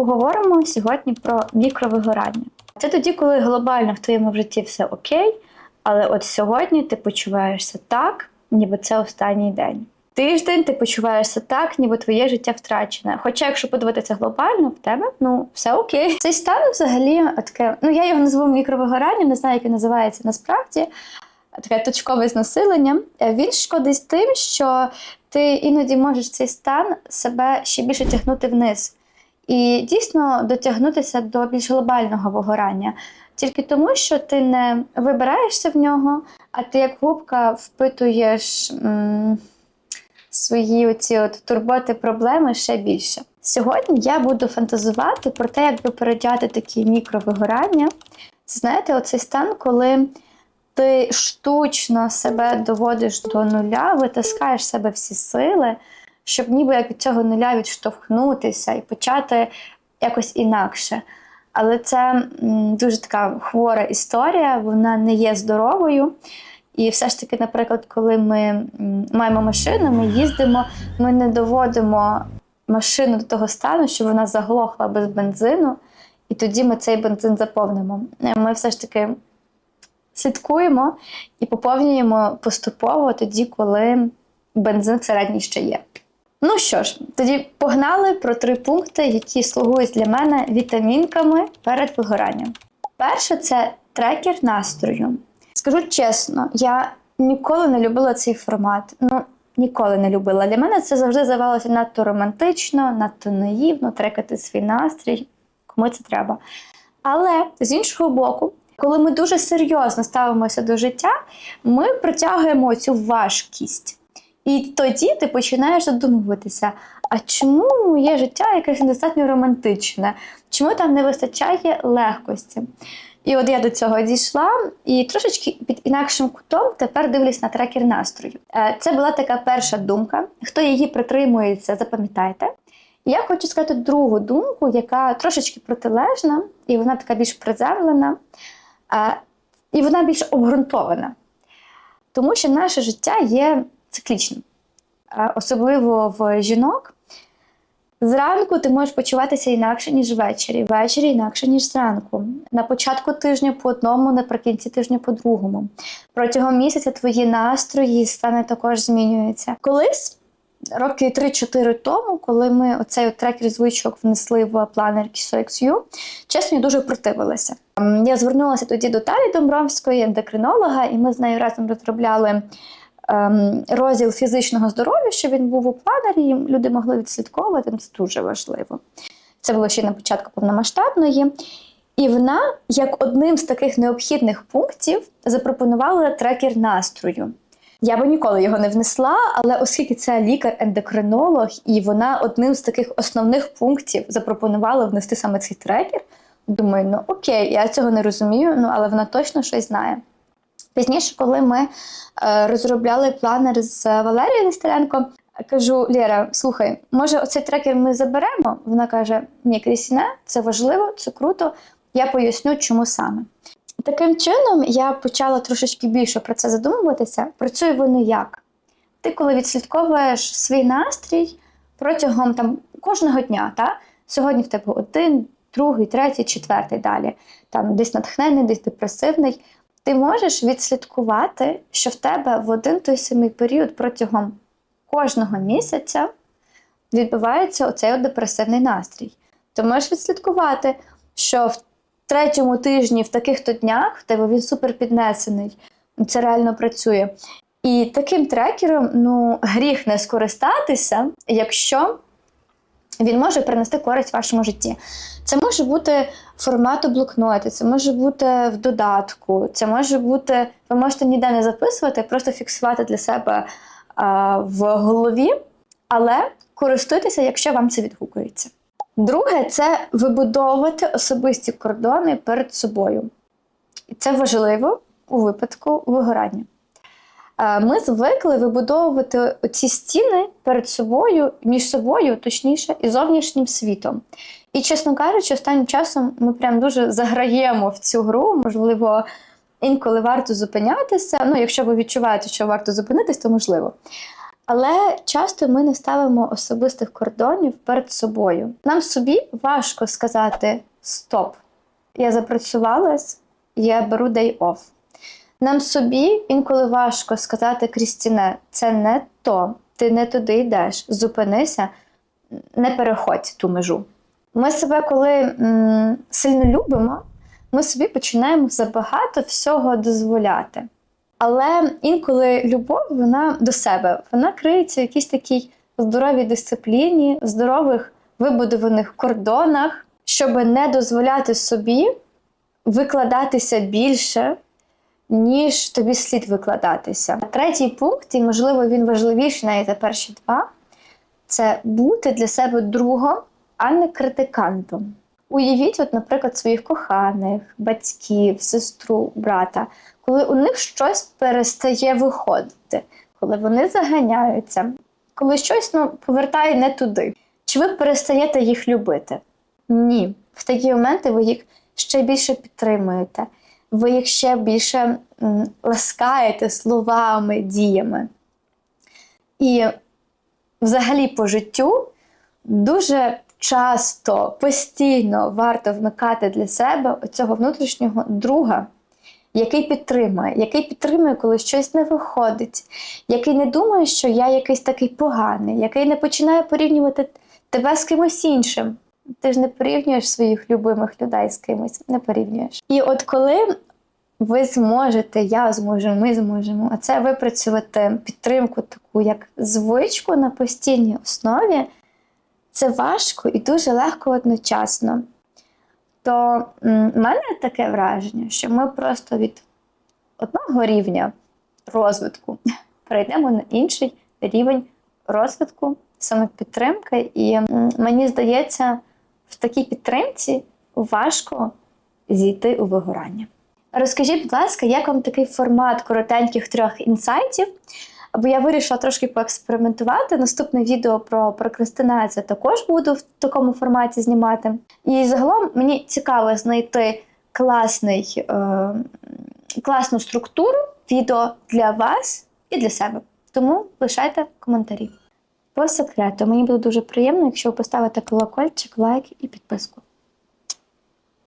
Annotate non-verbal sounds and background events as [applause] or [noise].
Поговоримо сьогодні про мікровигорання. Це тоді, коли глобально в твоєму житті все окей, але от сьогодні ти почуваєшся так, ніби це останній день. Тиждень ти почуваєшся так, ніби твоє життя втрачене. Хоча, якщо подивитися глобально, в тебе ну все окей. Цей стан взагалі таке. Ну я його назву мікровигоранням, не знаю, як він називається насправді. Таке точкове знесилення. Е, Він шкодить тим, що ти іноді можеш цей стан себе ще більше тягнути вниз. І дійсно дотягнутися до більш глобального вигорання. Тільки тому, що ти не вибираєшся в нього, а ти як губка впитуєш м, свої оці от турботи, проблеми ще більше. Сьогодні я буду фантазувати про те, як би передяти такі мікровигорання. Це знаєте, оцей стан, коли ти штучно себе доводиш до нуля, витискаєш себе всі сили, щоб ніби як від цього нуля відштовхнутися і почати якось інакше. Але це дуже така хвора історія, вона не є здоровою. І все ж таки, наприклад, коли ми маємо машину, ми їздимо, ми не доводимо машину до того стану, що вона заглохла без бензину, і тоді ми цей бензин заповнимо. Е, Ми все ж таки слідкуємо і поповнюємо поступово тоді, коли бензин всередині ще є. Ну що ж, тоді погнали про три пункти, які слугують для мене вітамінками перед вигоранням. Перше це трекер настрою. Скажу чесно, я ніколи не любила цей формат. Ну, ніколи не любила. Для мене це завжди здавалося надто романтично, надто наївно, трекати свій настрій, кому це треба. Але з іншого боку, коли ми дуже серйозно ставимося до життя, ми притягуємо цю важкість. І тоді ти починаєш задумуватися, а чому моє життя якесь недостатньо романтичне? Чому там не вистачає легкості? І от я до цього дійшла і трошечки під інакшим кутом тепер дивлюсь на трекер настрою. Е, Це була така перша думка. Хто її притримується, запам'ятайте. Я хочу сказати другу думку, яка трошечки протилежна, і вона така більш приземлена, е, і вона більш обґрунтована. Тому що наше життя є циклічним, особливо в жінок. Зранку ти можеш почуватися інакше, ніж ввечері, ввечері інакше, ніж зранку. На початку тижня по одному, наприкінці тижня по другому. Протягом місяця твої настрої, стани також змінюються. Колись, роки 3-4 тому, коли ми оцей трекер звичок внесли в планер KISOXU, чесно, я дуже противилася. Ем, Я звернулася тоді до Талі Домбровської, ендокринолога, і ми з нею разом розробляли розділ фізичного здоров'я, що він був у планері, і люди могли відслідковувати. Це дуже важливо. Це було ще на початку повномасштабної. І вона, як одним з таких необхідних пунктів, запропонувала трекер настрою. Я би ніколи його не внесла, але оскільки це лікар-ендокринолог, і вона одним з таких основних пунктів запропонувала внести саме цей трекер, думаю, ну окей, я цього не розумію, ну але вона точно щось знає. Пізніше, коли ми е, розробляли планер з Валерією Нестеренко, кажу: Лєра, слухай, може, оцей трекер ми заберемо? Вона каже: Ні, Крісіне, це важливо, це круто. Я поясню, чому саме. Таким чином, я почала трошечки більше про це задумуватися. Працює воно як? Ти, коли відслідковуєш свій настрій протягом там кожного дня, та? сьогодні в тебе один, другий, третій, четвертий далі, там десь натхнений, десь депресивний. Ти можеш відслідкувати, що в тебе в один той самий період протягом кожного місяця відбувається оцей депресивний настрій. Ти можеш відслідкувати, що в третьому тижні, в таких-то днях, в тебе він супер піднесений. Це реально працює. І таким трекером ну, гріх не скористатися, якщо він може принести користь вашому житті. Це може бути формат у блокноті, це може бути в додатку, це може бути, ви можете ніде не записувати, просто фіксувати для себе а, в голові, але користуйтеся, якщо вам це відгукується. Друге, це вибудовувати особисті кордони перед собою. І це важливо у випадку вигорання. Е, Ми звикли вибудовувати ці стіни перед собою, між собою, точніше, і зовнішнім світом. І, чесно кажучи, останнім часом ми прям дуже заграємо в цю гру. Можливо, інколи варто зупинятися. Ну, якщо ви відчуваєте, що варто зупинитись, то можливо. Але часто ми не ставимо особистих кордонів перед собою. Нам собі важко сказати стоп. Я запрацювалась, я беру day off. Нам собі інколи важко сказати Крістіне, це не то, ти не туди йдеш, зупинися, не переходь ту межу. Ми себе, коли м, сильно любимо, ми собі починаємо забагато всього дозволяти. Але інколи любов вона до себе, вона криється в якійсь такій здоровій дисципліні, здорових вибудованих кордонах, щоб не дозволяти собі викладатися більше, ніж тобі слід викладатися. Третій пункт, і можливо він важливіший навіть за перші два, це бути для себе другом, а не критикантом. Уявіть, от, наприклад, своїх коханих, батьків, сестру, брата, коли у них щось перестає виходити, коли вони заганяються, коли щось ну, повертає не туди. Чи ви перестаєте їх любити? Ні. В такі моменти ви їх ще більше підтримуєте, ви їх ще більше ласкаєте словами, діями. І взагалі по життю дуже часто, постійно варто вмикати для себе цього внутрішнього друга, який підтримує, який підтримує, коли щось не виходить, який не думає, що я якийсь такий поганий, який не починає порівнювати тебе з кимось іншим. Ти ж не порівнюєш своїх любимих людей з кимось, не порівнюєш. І от коли ви зможете, я зможу, ми зможемо, а це випрацювати підтримку таку, як звичку на постійній основі, це важко і дуже легко одночасно. То в мене таке враження, що ми просто від одного рівня розвитку [laughs] перейдемо на інший рівень розвитку, самопідтримки. І мені здається, в такій підтримці важко зійти у вигорання. Розкажіть, будь ласка, як вам такий формат коротеньких трьох інсайтів? Бо я вирішила трошки поекспериментувати. Наступне відео про прокрастинацію також буду в такому форматі знімати. І загалом мені цікаво знайти класний, е, класну структуру відео для вас і для себе. Тому лишайте коментарі. По секрету, мені буде дуже приємно, якщо ви поставите колокольчик, лайк і підписку.